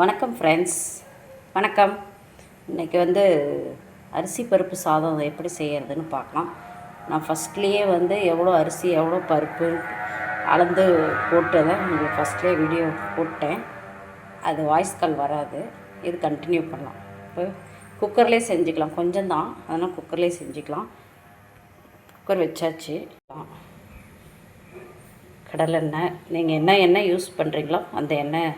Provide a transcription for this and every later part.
வணக்கம் ஃப்ரெண்ட்ஸ் வணக்கம். இன்றைக்கி வந்து அரிசி பருப்பு சாதம் எப்படி செய்கிறதுன்னு பார்க்கலாம். நான் ஃபஸ்ட்லேயே வந்து எவ்வளோ அரிசி எவ்வளோ பருப்பு அளந்து போட்டதை உங்களுக்கு ஃபஸ்ட்லேயே வீடியோ போட்டேன். அது வாய்ஸ் கால் வராது. இது கண்டினியூ பண்ணலாம். இப்போ குக்கர்லேயே செஞ்சுக்கலாம். கொஞ்சம் தான். அதனால் குக்கர்லேயே செஞ்சுக்கலாம். குக்கர் வச்சாச்சு. கடலெண்ணெய். நீங்கள் என்ன எண்ணெய் யூஸ் பண்ணுறீங்களோ அந்த எண்ணெய்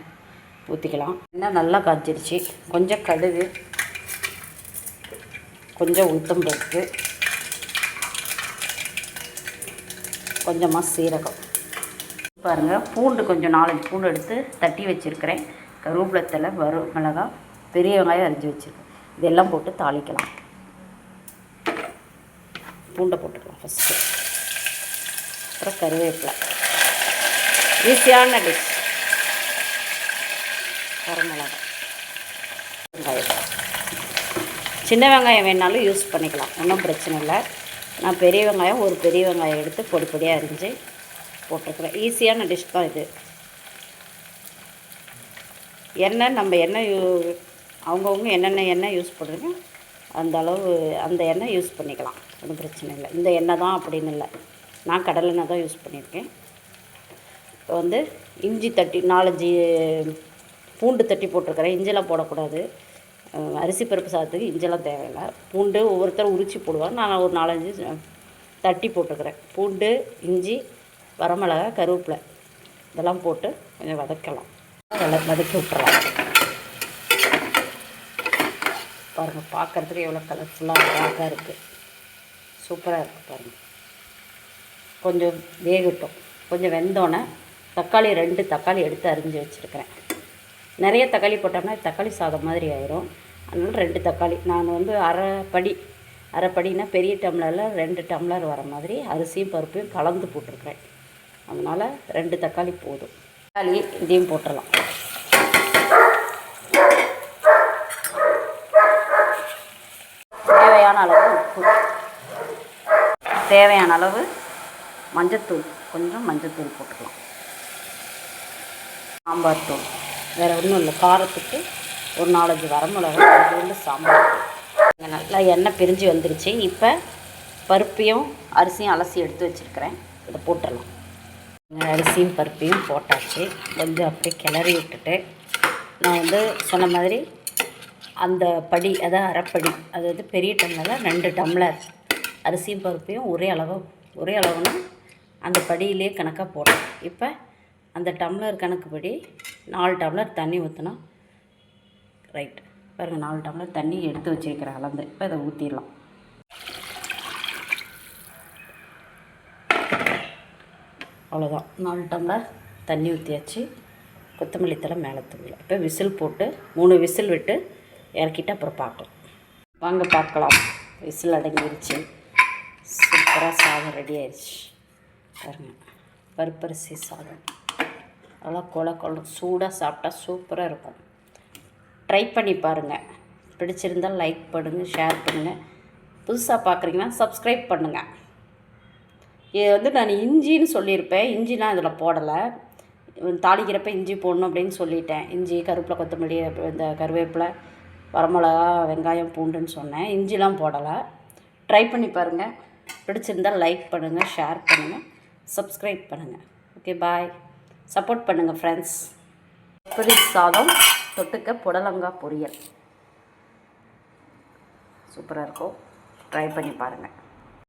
ஊற்றிக்கலாம் எண்ணெய் நல்லா காய்ச்சிருச்சு கொஞ்சம் கடுகு கொஞ்சம் உளுத்தம் பருப்பு கொஞ்சமாக சீரகம். பாருங்கள் பூண்டு கொஞ்சம் நாலஞ்சு பூண்டு எடுத்து தட்டி வச்சுருக்கிறேன். கருவேப்பிலத்தில் வறு மிளகா பெரிய வெங்காயம் அரிஞ்சு வச்சுருக்கேன். இதெல்லாம் போட்டு தாளிக்கலாம். பூண்டை போட்டுக்கலாம் ஃபஸ்ட்டு அப்புறம் கருவேப்பிலை. ஈஸியான டிஷ் வரமிளகாய் வெங்காயம் சின்ன வெங்காயம் வேணாலும் யூஸ் பண்ணிக்கலாம். ஒன்றும் பிரச்சனை இல்லை. நான் பெரிய வெங்காயம் ஒரு பெரிய வெங்காயம் எடுத்து பொடி பொடியாக அரிஞ்சு போட்டிருக்கிறேன் ஈஸியான டிஷ் தான் இது. எண்ணெய் நம்ம எண்ணெய் யூ அவங்கவுங்க என்னென்ன எண்ணெய் யூஸ் பண்ணுறீங்க அந்த அளவு அந்த எண்ணெய் யூஸ் பண்ணிக்கலாம். ஒன்றும் பிரச்சனை இல்லை. இந்த எண்ணெய் தான் அப்படின்னு இல்லை. நான் கடலெண்ணெய் தான் யூஸ் பண்ணியிருக்கேன். இப்போ வந்து இஞ்சி தட்டி நாலஞ்சு பூண்டு தட்டி போட்டிருக்கிறேன். இஞ்சிலாம் போடக்கூடாது. அரிசி பருப்பு சாதத்துக்கு இஞ்செல்லாம் தேவையில்லை. பூண்டு ஒவ்வொருத்தரும் உரித்து போடுவாங்க நான் ஒரு நாலஞ்சு தட்டி போட்டிருக்கிறேன். பூண்டு இஞ்சி வரமிளகா கருவேப்பிலை. இதெல்லாம் போட்டு கொஞ்சம் வதக்கலாம். நல்லா வதக்கி விட்டுறலாம். பாருங்கள் பார்க்குறதுக்கு எவ்வளோ கலர்ஃபுல்லாக அழகாக இருக்குது சூப்பராக இருக்குது பாருங்கள் கொஞ்சம் வேகட்டும். கொஞ்சம் வெந்தோடனே தக்காளி ரெண்டு தக்காளி எடுத்து அரிஞ்சு வச்சுருக்கிறேன். நிறைய தக்காளி போட்டோம்னா தக்காளி சாதம் மாதிரி ஆயிரும். அதனால் ரெண்டு தக்காளி. நான் வந்து அரை படி அரை படினா பெரிய டம்ளரில் ரெண்டு டம்ளர் வர மாதிரி அரிசியும் பருப்பையும் கலந்து போட்டிருக்கிறேன். அதனால் ரெண்டு தக்காளி போதும். தக்காளி இதையும் போட்டுடலாம் தேவையான அளவு உப்பு. தேவையான அளவு மஞ்சத்தூள். கொஞ்சம் மஞ்சத்தூள் போட்டுக்கலாம். சாம்பார் தூள். வேறு ஒன்றும் இல்லை. காரத்துக்கு ஒரு நாலஞ்சு வரமிளகா கொஞ்சோண்டு சாம்பார். தூள் நல்லா எண்ணெய் பிரிஞ்சு வந்துருச்சு. இப்போ பருப்பையும் அரிசியும் அலசி எடுத்து வச்சுருக்கிறேன். இதை போட்டுடலாம். அரிசியும் பருப்பையும் போட்டாச்சு. கொஞ்சம் அப்படியே கிளறி விட்டுட்டு நான் வந்து சொன்ன மாதிரி அந்த படி அதாவது அரைப்படி. அதாவது பெரிய டம்ளரில் ரெண்டு டம்ளர். அரிசியும் பருப்பையும் ஒரே அளவு ஒரே அளவுனா அந்த படியிலே கணக்காக போடுறேன் இப்போ அந்த டம்ளர் கணக்குப்படி நாலு டம்ளர் தண்ணி ஊற்றினா ரைட் பாருங்கள் நாலு டம்ளர் தண்ணி எடுத்து வச்சிருக்கிறேன் அளந்து. இப்போ இதை ஊற்றிடலாம் அவ்வளோதான் நாலு டம்ளர் தண்ணி ஊற்றியாச்சு கொத்தமல்லி தழை மேலே தூங்கலாம் இப்போ விசில் போட்டு மூணு விசில் விட்டு இறக்கிட்டு அப்புறம் பார்க்கலாம். வாங்க பார்க்கலாம். விசில் அடங்கிருச்சு. சூப்பராக சாதம் ரெடி ஆயிடுச்சு பாருங்கள் பருப்பரிசி சாதம். நல்லா கொல கொல சூடாக சாப்பிட்டா சூப்பராக இருக்கும். ட்ரை பண்ணி பாருங்கள் பிடிச்சிருந்தால் லைக் பண்ணுங்கள் ஷேர் பண்ணுங்கள் புதுசாக பார்க்குறீங்கன்னா சப்ஸ்கிரைப் பண்ணுங்கள் இது வந்து நான் இஞ்சின்னு சொல்லியிருப்பேன். இஞ்சிலாம் இதில் போடலை. தாளிக்கிறப்ப இஞ்சி போடணும் அப்படின்னு சொல்லிட்டேன். இஞ்சி கருப்பில் கொத்தமல்லி இந்த கருவேப்பிலை வரமிளகா வெங்காயம் பூண்டுன்னு சொன்னேன். இஞ்சிலாம் போடலை. ட்ரை பண்ணி பாருங்கள் பிடிச்சிருந்தால் லைக் பண்ணுங்கள் ஷேர் பண்ணுங்கள் சப்ஸ்கிரைப் பண்ணுங்கள் ஓகே பாய் சப்போர்ட் பண்ணுங்கள் ஃப்ரெண்ட்ஸ் புளி சாதம் தொட்டுக்க புடலங்காய் பொரியல். சூப்பராக இருக்கும். ட்ரை பண்ணி பாருங்கள்